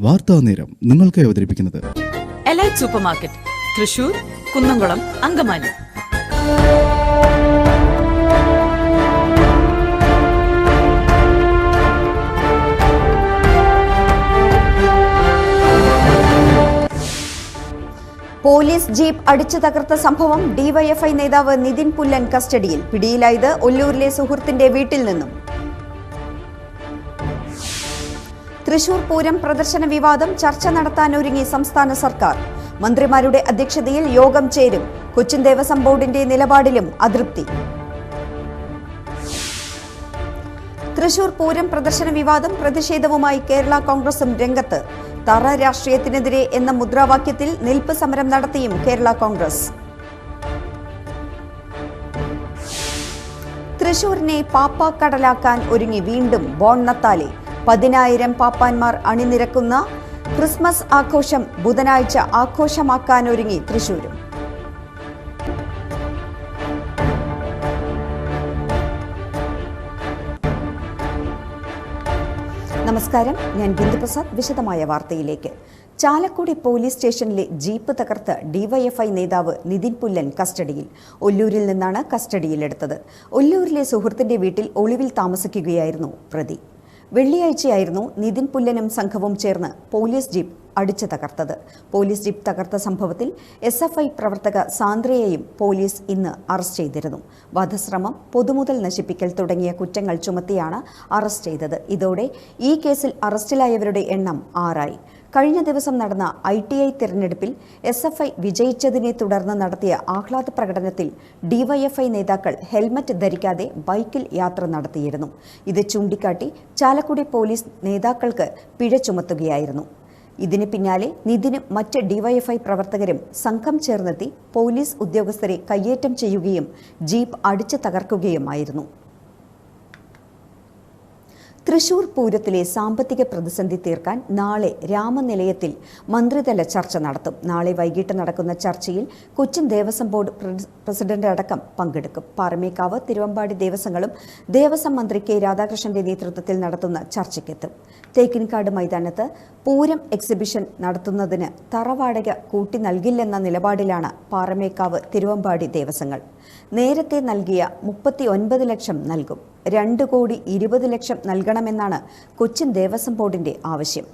വാർത്താ നേരം നിങ്ങൾക്കായി അവതരിപ്പിക്കുന്നത്. Elite super market Thrissur Kunnamkulam Angamaly. Police jeep അടിച്ചു തകർത്ത സംഭവം ഡിവൈഎഫ്ഐ നേതാവ് നിതിൻ പുല്ലൻ കസ്റ്റഡിയിൽ. പിടിയിലായത് ഒല്ലൂരിലെ സുഹൃത്തിന്റെ വീട്ടിൽ നിന്നും. തൃശൂർ പൂരം പ്രദർശന വിവാദം ചർച്ച നടത്താനൊരുങ്ങി സംസ്ഥാന സർക്കാർ. മന്ത്രിമാരുടെ അധ്യക്ഷതയിൽ യോഗം ചേരും. കൊച്ചിൻ ദേവസ്വം ബോർഡിന്റെ നിലപാടിലും അതൃപ്തി. തൃശൂർ പൂരം പ്രദർശന വിവാദം പ്രതിഷേധവുമായി കേരള കോൺഗ്രസും രംഗത്ത്. തറ രാഷ്ട്രീയത്തിനെതിരെ എന്ന മുദ്രാവാക്യത്തിൽ നിൽപ്പ് സമരം നടത്തിയും കേരള കോൺഗ്രസ്. തൃശൂരിനെ പാപ്പാക്കടലാക്കാൻ ഒരുങ്ങി വീണ്ടും ബോൺ നത്താലെ. പതിനായിരം പാപ്പാന്മാർ അണിനിരക്കുന്ന ക്രിസ്മസ് ആഘോഷം ബുധനാഴ്ച ആഘോഷമാക്കാനൊരുങ്ങി തൃശൂരും. നമസ്കാരം. ഞാൻ ബിന്ദുപ്രസാദ്. വിശദമായ വാർത്തയിലേക്ക്. ചാലക്കുടി പോലീസ് സ്റ്റേഷനിലെ ജീപ്പ് തകർത്ത് ഡിവൈഎഫ്ഐ നേതാവ് നിതിൻ പുല്ലൻ കസ്റ്റഡിയിൽ. ഒല്ലൂരിൽ നിന്നാണ് കസ്റ്റഡിയിലെടുത്തത്. ഒല്ലൂരിലെ സുഹൃത്തിന്റെ വീട്ടിൽ ഒളിവിൽ താമസിക്കുകയായിരുന്നു പ്രതി. വെള്ളിയാഴ്ചയായിരുന്നു നിതിൻ പുല്ലനും സംഘവും ചേർന്ന് പോലീസ് ജീപ്പ് അടിച്ചു തകർത്തത്. പോലീസ് ജീപ്പ് തകർത്ത സംഭവത്തിൽ എസ് എഫ് ഐ പ്രവർത്തക സാന്ദ്രയെയും പോലീസ് ഇന്ന് അറസ്റ്റ് ചെയ്തിരുന്നു. വധശ്രമം പൊതുമുതൽ നശിപ്പിക്കൽ തുടങ്ങിയ കുറ്റങ്ങൾ ചുമത്തിയാണ് അറസ്റ്റ് ചെയ്തത്. ഇതോടെ ഈ കേസിൽ അറസ്റ്റിലായവരുടെ എണ്ണം ആറായി. കഴിഞ്ഞ ദിവസം നടന്ന ഐ ടി ഐ തിരഞ്ഞെടുപ്പിൽ എസ് എഫ് ഐ വിജയിച്ചതിനെ തുടർന്ന് നടത്തിയ ആഹ്ലാദ പ്രകടനത്തിൽ ഡിവൈഎഫ്ഐ നേതാക്കൾ ഹെൽമറ്റ് ധരിക്കാതെ ബൈക്കിൽ യാത്ര നടത്തിയിരുന്നു. ഇത് ചൂണ്ടിക്കാട്ടി ചാലക്കുടി പോലീസ് നേതാക്കൾക്ക് പിഴ ചുമത്തുകയായിരുന്നു. ഇതിന് പിന്നാലെ നിതിനും മറ്റ് ഡിവൈഎഫ്ഐ പ്രവർത്തകരും സംഘം ചേർന്നെത്തി പോലീസ് ഉദ്യോഗസ്ഥരെ കയ്യേറ്റം ചെയ്യുകയും ജീപ്പ് അടിച്ചു തകർക്കുകയുമായിരുന്നു. തൃശൂർ പൂരത്തിലെ സാമ്പത്തിക പ്രതിസന്ധി തീർക്കാൻ നാളെ രാമനിലയത്തിൽ മന്ത്രിതല ചർച്ച നടത്തും. നാളെ വൈകിട്ട് നടക്കുന്ന ചർച്ചയിൽ കൊച്ചിൻ ദേവസ്വം ബോർഡ് പ്രസിഡന്റ് അടക്കം പങ്കെടുക്കും. പാറമേക്കാവ് തിരുവമ്പാടി ദേവസ്വങ്ങളും ദേവസ്വം മന്ത്രി കെ രാധാകൃഷ്ണന്റെ നേതൃത്വത്തിൽ നടത്തുന്ന ചർച്ചയ്ക്കെത്തും. തേക്കിൻകാട് മൈതാനത്ത് പൂരം എക്സിബിഷൻ നടത്തുന്നതിന് തറവാടക കൂട്ടി നൽകില്ലെന്ന നിലപാടിലാണ് പാറമേക്കാവ് തിരുവമ്പാടി ദേവസ്വങ്ങൾ. നേരത്തെ നൽകിയ മുപ്പത്തി ലക്ഷം നൽകും. രണ്ട് കോടി ഇരുപത് ലക്ഷം നൽകണമെന്നാണ് കൊച്ചിൻ ദേവസ്വം ബോർഡിന്റെ ആവശ്യം.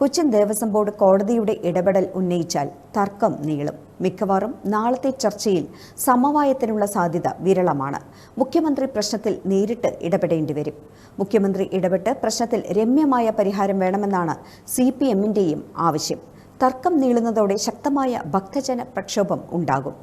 കൊച്ചിൻ ദേവസ്വം ബോർഡ് കോടതിയുടെ ഇടപെടൽ ഉന്നയിച്ചാൽ തർക്കം നീളും. മിക്കവാറും നാളത്തെ ചർച്ചയിൽ സമവായത്തിനുള്ള സാധ്യത വിരളമാണ്. മുഖ്യമന്ത്രി പ്രശ്നത്തിൽ നേരിട്ട് ഇടപെടേണ്ടി വരും. മുഖ്യമന്ത്രി ഇടപെട്ട് പ്രശ്നത്തിൽ രമ്യമായ പരിഹാരം വേണമെന്നാണ് സി പി ആവശ്യം. തർക്കം നീളുന്നതോടെ ശക്തമായ ഭക്തജന പ്രക്ഷോഭം ഉണ്ടാകും.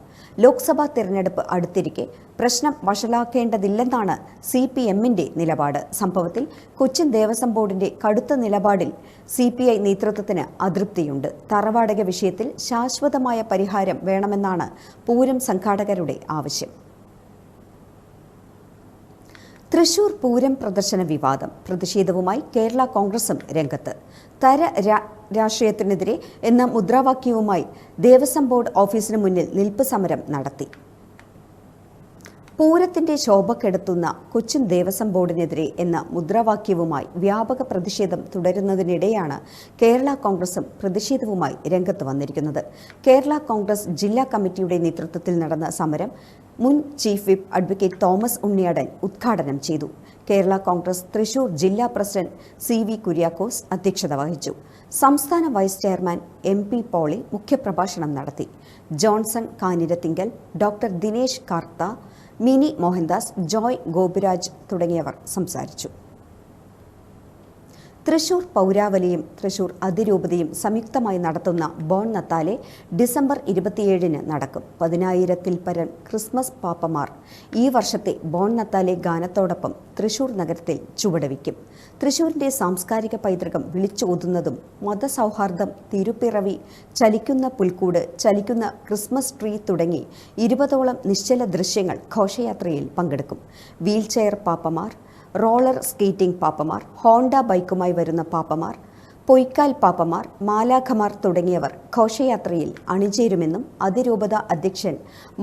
ലോക്സഭാ തിരഞ്ഞെടുപ്പ് അടുത്തിരിക്കെ പ്രശ്നം വഷളാക്കേണ്ടതില്ലെന്നാണ് സി പി എമ്മിന്റെ നിലപാട്. സംഭവത്തിൽ കൊച്ചിൻ ദേവസ്വം ബോർഡിന്റെ കടുത്ത നിലപാടിൽ സി പി ഐ നേതൃത്വത്തിന് അതൃപ്തിയുണ്ട്. തറവാടക വിഷയത്തിൽ ശാശ്വതമായ പരിഹാരം വേണമെന്നാണ് പൂരം സംഘാടകരുടെ ആവശ്യം. തൃശൂർ പൂരം പ്രദർശന വിവാദം. പ്രതിഷേധവുമായി കേരള കോൺഗ്രസും രംഗത്ത്. തര രാഷ്ട്രീയത്തിനെതിരെ എന്ന മുദ്രാവാക്യവുമായി ദേവസ്വം ബോർഡ് ഓഫീസിന് മുന്നിൽ നിൽപ്പ് സമരം നടത്തി. പൂരത്തിന്റെ ശോഭ കെടുത്തുന്ന കൊച്ചിൻ ദേവസ്വം ബോർഡിനെതിരെ എന്ന മുദ്രാവാക്യവുമായി വ്യാപക പ്രതിഷേധം തുടരുന്നതിനിടെയാണ് കേരള കോൺഗ്രസും പ്രതിഷേധവുമായി രംഗത്ത് വന്നിരിക്കുന്നത്. കേരള കോൺഗ്രസ് ജില്ലാ കമ്മിറ്റിയുടെ നേതൃത്വത്തിൽ നടന്ന സമരം മുൻ chief whip advocate Thomas Unniyadan ഉദ്ഘാടനം ചെയ്തു. കേരള കോൺഗ്രസ് തൃശൂർ ജില്ലാ പ്രസിഡന്റ് സി വി കുര്യാക്കോസ് അധ്യക്ഷത വഹിച്ചു. സംസ്ഥാന vice chairman M P Poly മുഖ്യപ്രഭാഷണം നടത്തി. Johnson Kanirathinkal doctor Dinesh Kartha Mini Mohandas Joy Gopiraj തുടങ്ങിയവർ സംസാരിച്ചു. തൃശൂർ പൗരാവലിയും തൃശൂർ അതിരൂപതയും സംയുക്തമായി നടത്തുന്ന ബോൺ നത്താലെ ഡിസംബർ ഇരുപത്തിയേഴിന് നടക്കും. പതിനായിരത്തിൽ പരം ക്രിസ്മസ് പാപ്പമാർ ഈ വർഷത്തെ ബോൺ നത്താലെ ഗാനത്തോടൊപ്പം തൃശൂർ നഗരത്തിൽ ചുവടുവയ്ക്കും. തൃശൂരിന്റെ സാംസ്കാരിക പൈതൃകം വിളിച്ചോതുന്നതും മതസൗഹാർദ്ദം തിരുപ്പിറവി ചലിക്കുന്ന പുൽക്കൂട് ചലിക്കുന്ന ക്രിസ്മസ് ട്രീ തുടങ്ങി ഇരുപതോളം നിശ്ചല ദൃശ്യങ്ങൾ ഘോഷയാത്രയിൽ പങ്കെടുക്കും. വീൽചെയർ പാപ്പമാർ റോളർ സ്കേറ്റിംഗ് പാപ്പമാർ ഹോണ്ട ബൈക്കുമായി വരുന്ന പാപ്പമാർ പൊയ്ക്കാൽ പാപ്പമാർ മാലാഖമാർ തുടങ്ങിയവർ ഘോഷയാത്രയിൽ അണിചേരുമെന്നും അതിരൂപത അധ്യക്ഷൻ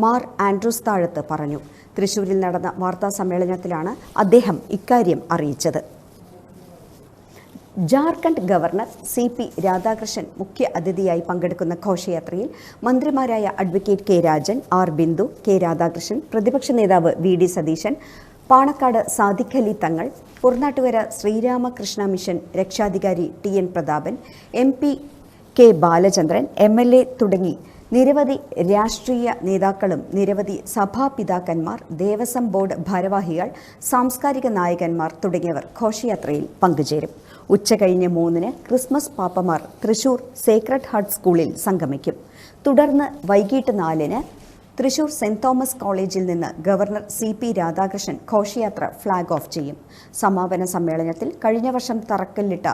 മാർ ആൻഡ്രൂസ് താഴത്ത് പറഞ്ഞു. തൃശൂരിൽ നടന്ന വാർത്താ സമ്മേളനത്തിലാണ് അദ്ദേഹം ഇക്കാര്യം അറിയിച്ചത്. Jharkhand governor C P Radhakrishnan മുഖ്യ അതിഥിയായി പങ്കെടുക്കുന്ന ഘോഷയാത്രയിൽ മന്ത്രിമാരായ advocate K Rajan R Bindu K Radhakrishnan പ്രതിപക്ഷ നേതാവ് V D Satheesan Panakkad Sadiqali Thangal Puranattukara Sreeramakrishna mission രക്ഷാധികാരി T N Prathapan M P K Balachandran M L A തുടങ്ങി നിരവധി രാഷ്ട്രീയ നേതാക്കളും നിരവധി സഭാപിതാക്കന്മാർ ദേവസ്വം ബോർഡ് ഭാരവാഹികൾ സാംസ്കാരിക നായകന്മാർ തുടങ്ങിയവർ ഘോഷയാത്രയിൽ പങ്കുചേരും. ഉച്ചകഴിഞ്ഞ് മൂന്നിന് ക്രിസ്മസ് പാപ്പമാർ തൃശൂർ സേക്രഡ് ഹാർട്ട് സ്കൂളിൽ സംഗമിക്കും. തുടർന്ന് വൈകിട്ട് നാലിന് തൃശൂർ സെന്റ് തോമസ് കോളേജിൽ നിന്ന് ഗവർണർ സി പി രാധാകൃഷ്ണൻ ഘോഷയാത്ര ഫ്ളാഗ് ഓഫ് ചെയ്യും. സമാപന സമ്മേളനത്തിൽ കഴിഞ്ഞ വർഷം തറക്കല്ലിട്ട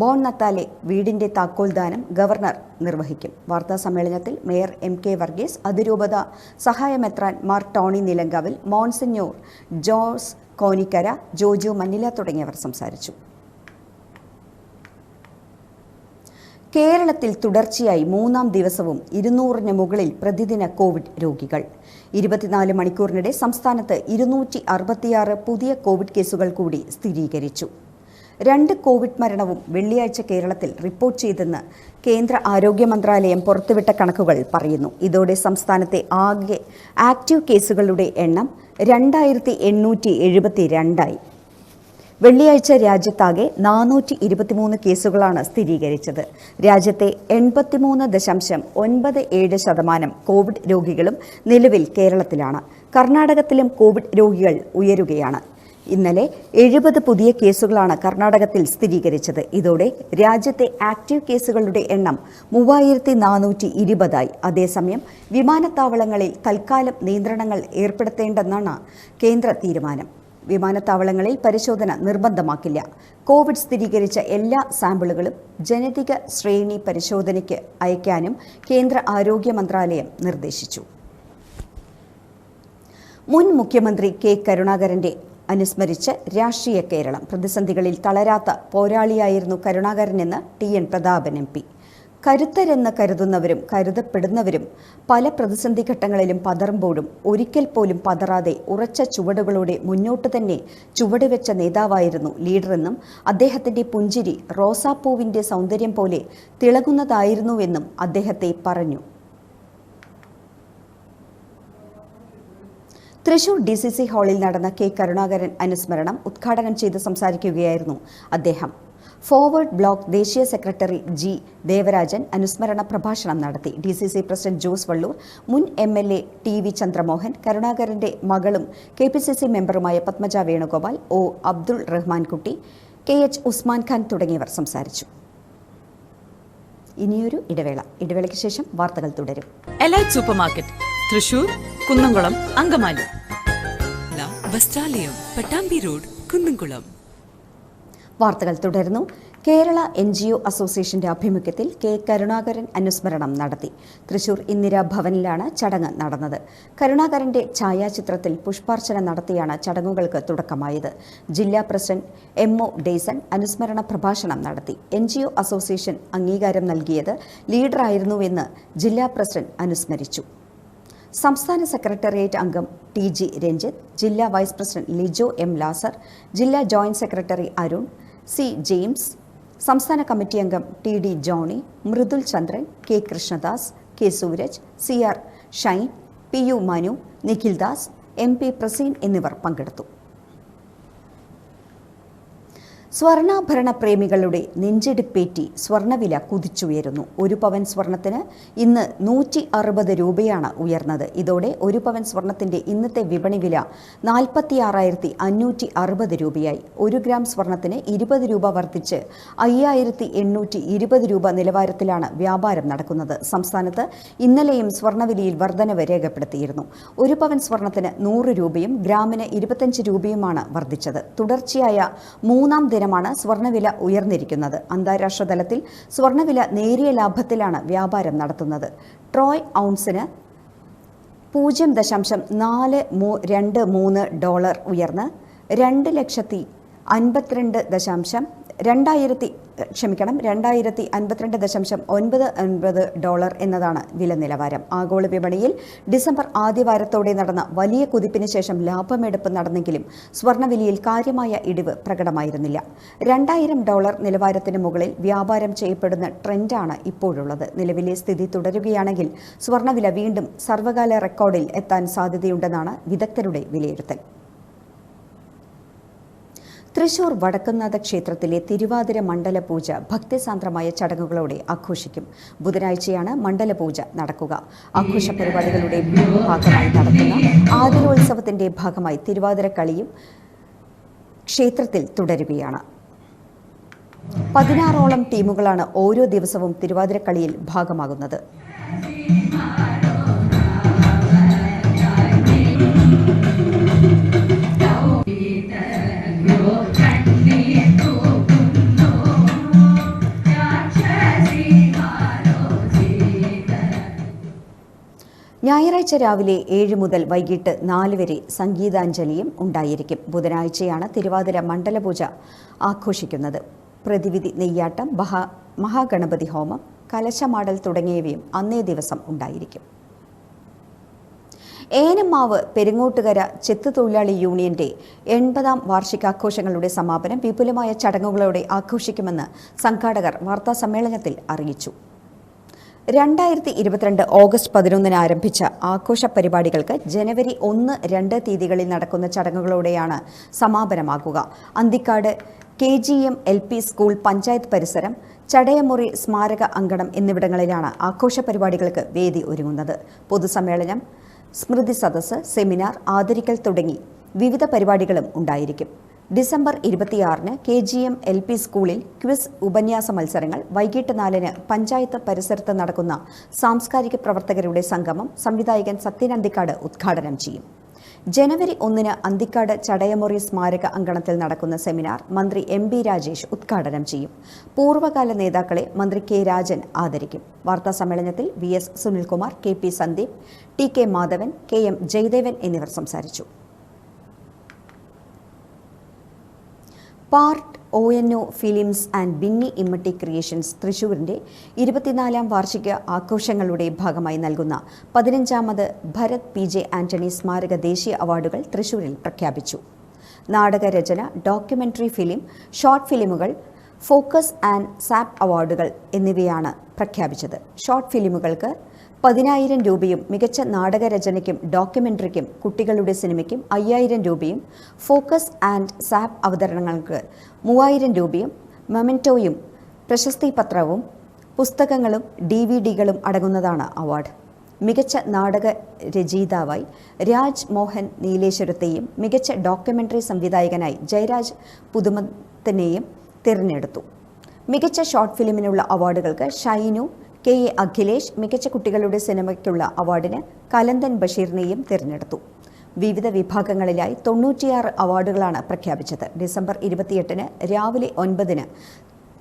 ബോൺ നത്താലെ വീടിന്റെ താക്കോൽദാനം ഗവർണർ നിർവഹിക്കും. വാർത്താ സമ്മേളനത്തിൽ മേയർ എം കെ വർഗീസ് അതിരൂപത സഹായമെത്രാൻ Mar Tony Nilankavil monsignor Jose Konikkara Joju Mannila തുടങ്ങിയവർ സംസാരിച്ചു. കേരളത്തിൽ തുടർച്ചയായി മൂന്നാം ദിവസവും ഇരുന്നൂറിന് മുകളിൽ പ്രതിദിന കോവിഡ് രോഗികൾ. ഇരുപത്തിനാല് മണിക്കൂറിനിടെ സംസ്ഥാനത്ത് ഇരുന്നൂറ്റി അറുപത്തിയാറ് പുതിയ കോവിഡ് കേസുകൾ കൂടി സ്ഥിരീകരിച്ചു. രണ്ട് കോവിഡ് മരണവും വെള്ളിയാഴ്ച കേരളത്തിൽ റിപ്പോർട്ട് ചെയ്തെന്ന് കേന്ദ്ര ആരോഗ്യ മന്ത്രാലയം പുറത്തുവിട്ട കണക്കുകൾ പറയുന്നു. ഇതോടെ സംസ്ഥാനത്തെ ആകെ ആക്റ്റീവ് കേസുകളുടെ എണ്ണം രണ്ടായിരത്തി എണ്ണൂറ്റി എഴുപത്തി രണ്ടായി വെള്ളിയാഴ്ച രാജ്യത്താകെ നാനൂറ്റി ഇരുപത്തിമൂന്ന് കേസുകളാണ് സ്ഥിരീകരിച്ചത്. രാജ്യത്തെ എൺപത്തിമൂന്ന് ദശാംശം ഒൻപത് ഏഴ് ശതമാനം കോവിഡ് രോഗികളും നിലവിൽ കേരളത്തിലാണ്. കർണാടകത്തിലും കോവിഡ് രോഗികൾ ഉയരുകയാണ്. ഇന്നലെ എഴുപത് പുതിയ കേസുകളാണ് കർണാടകത്തിൽ സ്ഥിരീകരിച്ചത്. ഇതോടെ രാജ്യത്തെ ആക്റ്റീവ് കേസുകളുടെ എണ്ണം മൂവായിരത്തി നാനൂറ്റി ഇരുപതായി അതേസമയം വിമാനത്താവളങ്ങളിൽ തൽക്കാലം നിയന്ത്രണങ്ങൾ ഏർപ്പെടുത്തേണ്ടെന്നാണ് കേന്ദ്ര തീരുമാനം. വിമാനത്താവളങ്ങളിൽ പരിശോധന നിർബന്ധമാക്കില്ല. കോവിഡ് സ്ഥിരീകരിച്ച എല്ലാ സാമ്പിളുകളും ജനിതക ശ്രേണി പരിശോധനയ്ക്ക് അയക്കാനും കേന്ദ്ര ആരോഗ്യ മന്ത്രാലയം നിർദ്ദേശിച്ചു. മുൻ മുഖ്യമന്ത്രി കെ. കരുണാകരന്റെ അനുസ്മരിച്ച് രാഷ്ട്രീയ കേരളം പ്രതിസന്ധികളിൽ തളരാത്ത പോരാളിയായിരുന്നു കരുണാകരനെന്ന് ടി. എൻ. പ്രതാപൻ എം കരുത്തരെന്ന് കരുതുന്നവരും കരുതപ്പെടുന്നവരും പല പ്രതിസന്ധി ഘട്ടങ്ങളിലും പതറുമ്പോഴും ഒരിക്കൽ പോലും പതറാതെ ഉറച്ച ചുവടുകളോടെ മുന്നോട്ട് തന്നെ ചുവടുവെച്ച നേതാവായിരുന്നു ലീഡറെന്നും അദ്ദേഹത്തിന്റെ പുഞ്ചിരി റോസാപ്പൂവിന്റെ സൗന്ദര്യം പോലെ തിളങ്ങുന്നതായിരുന്നുവെന്നും അദ്ദേഹത്തെ പറഞ്ഞു. തൃശൂർ ഡി സി സി ഹാളിൽ നടന്ന കെ കരുണാകരൻ അനുസ്മരണം ഉദ്ഘാടനം ചെയ്ത് സംസാരിക്കുകയായിരുന്നു അദ്ദേഹം. ഫോർവേഡ് ബ്ലോക്ക് ദേശീയ സെക്രട്ടറി ജി ദേവരാജൻ അനുസ്മരണ പ്രഭാഷണം നടത്തി. D C C president Jose Valloor മുൻ M L A T V Chandramohan കരുണാകരന്റെ മകളും K P C C മെമ്പറുമായ Padmaja Venugopal O Abdul Rahmankutty K H Usman Khan തുടങ്ങിയവർ സംസാരിച്ചു. ഇനിയൊരു ഇടവേള. ഇടവേളയ്ക്ക് ശേഷം വാർത്തകൾ തുടരും. Elite super market Thrissur Kunnamkulam Angamaly. ല വസ്ത്രാലയം പട്ടാമ്പി റോഡ് കുന്നംകുളം വാർത്തകൾ തുടരുന്നു. കേരള എൻ ജി ഒ അസോസിയേഷന്റെ ആഭിമുഖ്യത്തിൽ കെ കരുണാകരൻ അനുസ്മരണം നടത്തി. തൃശൂർ ഇന്ദിരാ ഭവനിലാണ് ചടങ്ങ് നടന്നത്. കരുണാകരന്റെ ഛായാചിത്രത്തിൽ പുഷ്പാർച്ചന നടത്തിയാണ് ചടങ്ങുകൾക്ക് തുടക്കമായത്. ജില്ലാ പ്രസിഡന്റ് എം ഒ ഡേസൺ അനുസ്മരണ പ്രഭാഷണം നടത്തി. എൻ ജി ഒ അസോസിയേഷൻ അംഗീകാരം നൽകിയത് ലീഡറായിരുന്നുവെന്ന് ജില്ലാ പ്രസിഡന്റ് അനുസ്മരിച്ചു. സംസ്ഥാന സെക്രട്ടേറിയറ്റ് അംഗം ടി ജി രഞ്ജിത്ത് ജില്ലാ vice president Lijo M Lazar ജില്ലാ joint secretary Arun C James സംസ്ഥാന കമ്മിറ്റി അംഗം T D Johny Mridul Chandran K Krishnadas K Sooraj C R Shine P U Manu Nikhil Das M P Praseen എന്നിവർ പങ്കെടുത്തു. സ്വർണാഭരണ പ്രേമികളുടെ നെഞ്ചെടുപ്പേറ്റി സ്വർണവില കുതിച്ചുയരുന്നു. ഒരു പവൻ സ്വർണത്തിന് ഇന്ന് നൂറ്റി അറുപത് രൂപയാണ് ഉയർന്നത്. ഇതോടെ ഒരു പവൻ സ്വർണത്തിന്റെ ഇന്നത്തെ വിപണി വില നാൽപ്പത്തി ആറായിരത്തി അഞ്ഞൂറ്റി അറുപത് രൂപയായി. ഒരു ഗ്രാം സ്വർണത്തിന് ഇരുപത് രൂപ വർദ്ധിച്ച് അയ്യായിരത്തി എണ്ണൂറ്റി ഇരുപത് രൂപ നിലവാരത്തിലാണ് വ്യാപാരം നടക്കുന്നത്. സംസ്ഥാനത്ത് ഇന്നലെയും സ്വർണവിലയിൽ വർധനവ് രേഖപ്പെടുത്തിയിരുന്നു. ഒരു പവൻ സ്വർണത്തിന് നൂറ് രൂപയും ഗ്രാമിന് ഇരുപത്തഞ്ച് രൂപയുമാണ് വർദ്ധിച്ചത്. തുടർച്ചയായ മൂന്നാം ദിനമാണ് സ്വർണവില ഉയർന്നിരിക്കുന്നത്. അന്താരാഷ്ട്ര തലത്തിൽ സ്വർണവില നേരിയ ലാഭത്തിലാണ് വ്യാപാരം നടത്തുന്നത്. ട്രോയ് ഔൺസിന് പൂജ്യം ദശാംശം നാല് മൂ രണ്ട് മൂന്ന് ഡോളർ ഉയർന്ന് രണ്ട് ലക്ഷത്തി അൻപത്തിരണ്ട് ദശാംശം രണ്ടായിരത്തി ക്ഷമിക്കണം രണ്ടായിരത്തി അൻപത്തിരണ്ട് ദശാംശം ഒൻപത് ഒൻപത് ഡോളർ എന്നതാണ് വില നിലവാരം. ആഗോള വിപണിയിൽ ഡിസംബർ ആദ്യവാരത്തോടെ നടന്ന വലിയ കുതിപ്പിന് ശേഷം ലാഭമെടുപ്പ് നടന്നെങ്കിലും സ്വർണവിലയിൽ കാര്യമായ ഇടിവ് പ്രകടമായിരുന്നില്ല. രണ്ടായിരം ഡോളർ നിലവാരത്തിന് മുകളിൽ വ്യാപാരം ചെയ്യപ്പെടുന്ന ട്രെൻഡാണ് ഇപ്പോഴുള്ളത്. നിലവിലെ സ്ഥിതി തുടരുകയാണെങ്കിൽ സ്വർണവില വീണ്ടും സർവകാല റെക്കോർഡിൽ എത്താൻ സാധ്യതയുണ്ടെന്നാണ് വിദഗ്ധരുടെ വിലയിരുത്തൽ. തൃശൂർ വടക്കുന്നാഥ ക്ഷേത്രത്തിലെ തിരുവാതിര മണ്ഡല പൂജ ഭക്തിസാന്ദ്രമായ ചടങ്ങുകളോടെ ആഘോഷിക്കും. ബുധനാഴ്ചയാണ് മണ്ഡല പൂജ നടക്കുക. ആഘോഷ പരിപാടികളുടെ ഭാഗമായി നടക്കുന്ന ആതിരോത്സവത്തിന്റെ ഭാഗമായി തിരുവാതിര കളിയും ക്ഷേത്രത്തിൽ തുടരുകയാണ്. പതിനാറോളം ടീമുകളാണ് ഓരോ ദിവസവും തിരുവാതിരക്കളിയിൽ ഭാഗമാകുന്നത്. ഞായറാഴ്ച രാവിലെ ഏഴ് മുതൽ വൈകിട്ട് നാല് വരെ സംഗീതാഞ്ജലിയും ഉണ്ടായിരിക്കും. ബുധനാഴ്ചയാണ് തിരുവാതിര മണ്ഡലപൂജ ആഘോഷിക്കുന്നത്. പ്രതിവിധി നെയ്യാട്ടം മഹാ മഹാഗണപതി ഹോമം കലശമാടൽ തുടങ്ങിയവയും അന്നേ ദിവസം ഉണ്ടായിരിക്കും. ഏനമാവ് പെരുങ്ങോട്ടുകര ചെത്ത് തൊഴിലാളി യൂണിയന്റെ എൺപതാം വാർഷികാഘോഷങ്ങളുടെ സമാപനം വിപുലമായ ചടങ്ങുകളോടെ ആഘോഷിക്കുമെന്ന് സംഘാടകർ വാർത്താസമ്മേളനത്തിൽ അറിയിച്ചു. രണ്ടായിരത്തി ഇരുപത്തിരണ്ട് ഓഗസ്റ്റ് പതിനൊന്നിന് ആരംഭിച്ച ആഘോഷ പരിപാടികൾക്ക് ജനുവരി ഒന്ന് രണ്ട് തീയതികളിൽ നടക്കുന്ന ചടങ്ങുകളോടെയാണ് സമാപനമാകുക. Anthikad K G M L P school panchayat പരിസരം ചടയമുറി സ്മാരക അങ്കണം എന്നിവിടങ്ങളിലാണ് ആഘോഷ പരിപാടികൾക്ക് വേദി ഒരുങ്ങുന്നത്. പൊതുസമ്മേളനം സ്മൃതി സദസ്സ് സെമിനാർ ആദരിക്കൽ തുടങ്ങി വിവിധ പരിപാടികളും ഉണ്ടായിരിക്കും. ഡിസംബർ ഇരുപത്തിയാറിന് K G M L P സ്കൂളിൽ ക്വിസ് ഉപന്യാസ മത്സരങ്ങൾ. വൈകിട്ട് നാലിന് പഞ്ചായത്ത് പരിസരത്ത് നടക്കുന്ന സാംസ്കാരിക പ്രവർത്തകരുടെ സംഗമം സംവിധായകൻ സത്യൻ അന്തിക്കാട് ഉദ്ഘാടനം ചെയ്യും. ജനുവരി ഒന്നിന് അന്തിക്കാട് ചടയമുറി സ്മാരക അങ്കണത്തിൽ നടക്കുന്ന സെമിനാർ മന്ത്രി എം ബി രാജേഷ് ഉദ്ഘാടനം ചെയ്യും. പൂർവകാല നേതാക്കളെ മന്ത്രി കെ രാജൻ ആദരിക്കും. വാർത്താ സമ്മേളനത്തിൽ V S Sunilkumar K P Sandeep T K Madhavan K M Jayadevan എന്നിവർ സംസാരിച്ചു. Part O N O films and Binny Immatty creations തൃശൂരിന്റെ ഇരുപത്തിനാലാം വാർഷിക ആഘോഷങ്ങളുടെ ഭാഗമായി നൽകുന്ന പതിനഞ്ചാമത് ഭരത് പി ജെ ആന്റണി സ്മാരക ദേശീയ അവാർഡുകൾ തൃശൂരിൽ പ്രഖ്യാപിച്ചു. നാടകരചന ഡോക്യുമെന്ററി ഫിലിം ഷോർട്ട് ഫിലിമുകൾ ഫോക്കസ് ആൻഡ് സാപ്പ് അവാർഡുകൾ എന്നിവയാണ് പ്രഖ്യാപിച്ചത്. ഷോർട്ട് ഫിലിമുകൾക്ക് പതിനായിരം രൂപയും മികച്ച നാടകരചനയ്ക്കും ഡോക്യുമെന്ററിക്കും കുട്ടികളുടെ സിനിമയ്ക്കും അയ്യായിരം രൂപയും ഫോക്കസ് ആൻഡ് സാപ്പ് അവതരണങ്ങൾക്ക് മൂവായിരം രൂപയും മൊമെന്റോയും പ്രശസ്തി പത്രവും പുസ്തകങ്ങളും ഡി വി ഡികളും അടങ്ങുന്നതാണ് അവാർഡ്. മികച്ച നാടക രചയിതാവായി രാജ് മോഹൻ നീലേശ്വരത്തെയും മികച്ച ഡോക്യുമെന്ററി സംവിധായകനായി ജയരാജ് പുതുമത്തിനെയും തിരഞ്ഞെടുത്തു. മികച്ച ഷോർട്ട് ഫിലിമിനുള്ള അവാർഡുകൾക്ക് ഷൈനു കെ എ അഖിലേഷ് മികച്ച കുട്ടികളുടെ സിനിമയ്ക്കുള്ള അവാർഡിന് കലന്തൻ ബഷീറിനെയും തിരഞ്ഞെടുത്തു. വിവിധ വിഭാഗങ്ങളിലായി തൊണ്ണൂറ്റിയാറ് അവാർഡുകളാണ് പ്രഖ്യാപിച്ചത്. ഡിസംബർ ഇരുപത്തിയെട്ടിന് രാവിലെ ഒൻപതിന്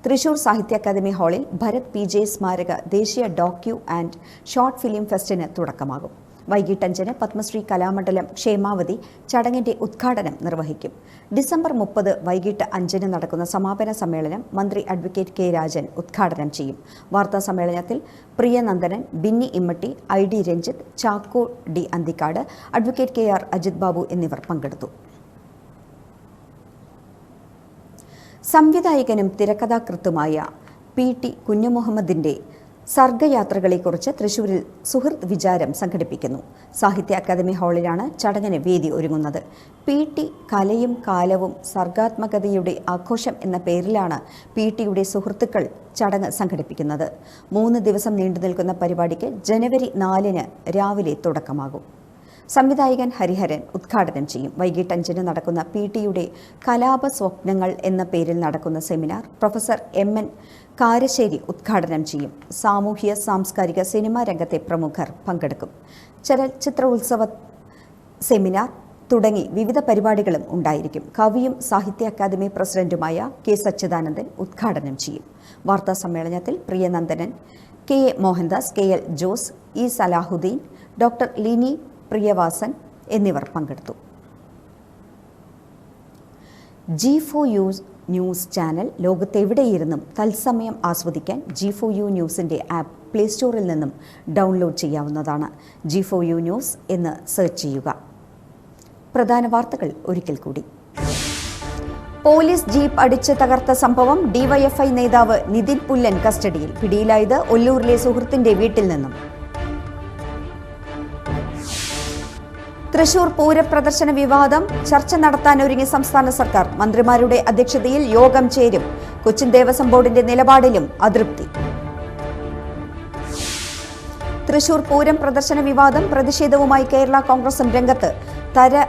തൃശൂർ സാഹിത്യ അക്കാദമി ഹാളിൽ ഭരത് പി ജെ സ്മാരക ദേശീയ ഡോക്യു ആൻഡ് ഷോർട്ട് ഫിലിം ഫെസ്റ്റിന് തുടക്കമാകും. വൈകിട്ട് അഞ്ചിന് പത്മശ്രീ കലാമണ്ഡലം ക്ഷേമാവതി ചടങ്ങിന്റെ ഉദ്ഘാടനം നിർവഹിക്കും. ഡിസംബർ മുപ്പത് വൈകിട്ട് അഞ്ചിന് നടക്കുന്ന സമാപന സമ്മേളനം മന്ത്രി അഡ്വക്കേറ്റ് കെ രാജൻ ഉദ്ഘാടനം ചെയ്യും. വാർത്താ സമ്മേളനത്തിൽ Priyanandanan Binny Immatty I D Ranjith Chacko D Anthikad advocate K R Ajith Babu എന്നിവർ പങ്കെടുത്തു. സംവിധായകനും തിരക്കഥാകൃത്തുമായ പി ടി കുഞ്ഞുമുഹമ്മദിന്റെ സർഗയാത്രകളെക്കുറിച്ച് തൃശൂരിൽ സുഹൃത്ത് വിചാരം സംഘടിപ്പിക്കുന്നു. സാഹിത്യ അക്കാദമി ഹാളിലാണ് ചടങ്ങിന് വേദി ഒരുങ്ങുന്നത്. പി ടി കലയും കാലവും സർഗാത്മകതയുടെ ആഘോഷം എന്ന പേരിലാണ് പി ടിയുടെ സുഹൃത്തുക്കൾ ചടങ്ങ് സംഘടിപ്പിക്കുന്നത്. മൂന്ന് ദിവസം നീണ്ടു നിൽക്കുന്ന പരിപാടിക്ക് ജനുവരി നാലിന് രാവിലെ തുടക്കമാകും. സംവിധായകൻ ഹരിഹരൻ ഉദ്ഘാടനം ചെയ്യും. വൈകിട്ട് അഞ്ചിന് നടക്കുന്ന പി ടിയുടെ കലാപ സ്വപ്നങ്ങൾ എന്ന പേരിൽ നടക്കുന്ന seminar professor M N Karassery ഉദ്ഘാടനം ചെയ്യും. സാമൂഹ്യ സാംസ്കാരിക സിനിമാ രംഗത്തെ പ്രമുഖർ പങ്കെടുക്കും. ചലച്ചിത്ര ഉത്സവ സെമിനാർ തുടങ്ങി വിവിധ പരിപാടികളും ഉണ്ടായിരിക്കും. കവിയും സാഹിത്യ അക്കാദമി പ്രസിഡന്റുമായ കെ സച്ചിദാനന്ദൻ ഉദ്ഘാടനം ചെയ്യും. വാർത്താ സമ്മേളനത്തിൽ Priyanandanan K A Mohandas K L Jose E Salahuddin doctor Lini Priyavasan എന്നിവർ പങ്കെടുത്തു. G four U news channel ലോകത്തെവിടെയിരുന്നും തത്സമയം ആസ്വദിക്കാൻ ജി ഫോർ യു ന്യൂസിന്റെ ആപ്പ് പ്ലേ സ്റ്റോറിൽ നിന്നും ഡൗൺലോഡ് ചെയ്യാവുന്നതാണ് ജി ഫോർ യു ന്യൂസ് എന്ന് സെർച്ച് ചെയ്യുക. പ്രധാന വാർത്തകൾ ഒരിക്കൽ കൂടി. പോലീസ് ജീപ്പ് അടിച്ച് തകർത്ത സംഭവം ഡിവൈഎഫ്ഐ നേതാവ് നിതിൻ പുല്ലൻ കസ്റ്റഡിയിൽ. പിടിയിലായത് ഒല്ലൂരിലെ സുഹൃത്തിന്റെ വീട്ടിൽ നിന്നും. തൃശൂർ പൂരപ്രദർശന വിവാദം ചർച്ച നടത്താൻ ഒരുങ്ങി സംസ്ഥാന സർക്കാർ. മന്ത്രിമാരുടെ അധ്യക്ഷതയിൽ യോഗം ചേരും. കൊച്ചിൻ ദേവസ്വം ബോർഡിന്റെ നിലപാടിലും അതൃപ്തി. തൃശൂർ പൂരം പ്രദർശന വിവാദം പ്രതിഷേധവുമായി കേരള കോൺഗ്രസും രംഗത്ത്. തര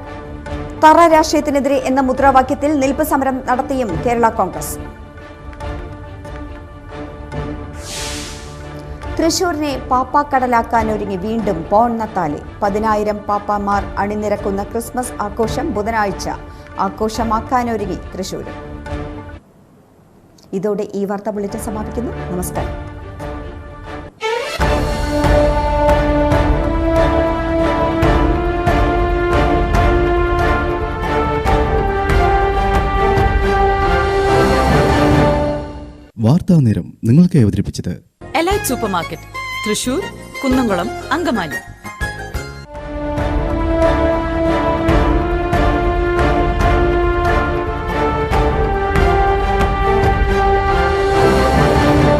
തറ രാഷ്ട്രീയത്തിനെതിരെ എന്ന മുദ്രാവാക്യത്തിൽ നിൽപ്പ് സമരം നടത്തിയും കേരള കോൺഗ്രസ്. തൃശൂരിനെ ഒരുങ്ങി വീണ്ടും പോണ്ണത്താലി പതിനായിരം പാപ്പാമാർ അണിനിരക്കുന്ന ക്രിസ്മസ് ആഘോഷം ബുധനാഴ്ച ആഘോഷമാക്കാനൊരുങ്ങി തൃശൂർ ഇതോടെ ഈ വാർത്ത ബുള്ളറ്റിൻ സമാപിക്കുന്നു. നമസ്കാരം. വാർത്താ നേരം നിങ്ങൾക്ക് അവതരിപ്പിച്ചത് elite super market Thrissur Kunnamkulam Angamaly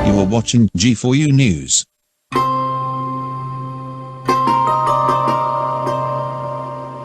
You are watching G4U News.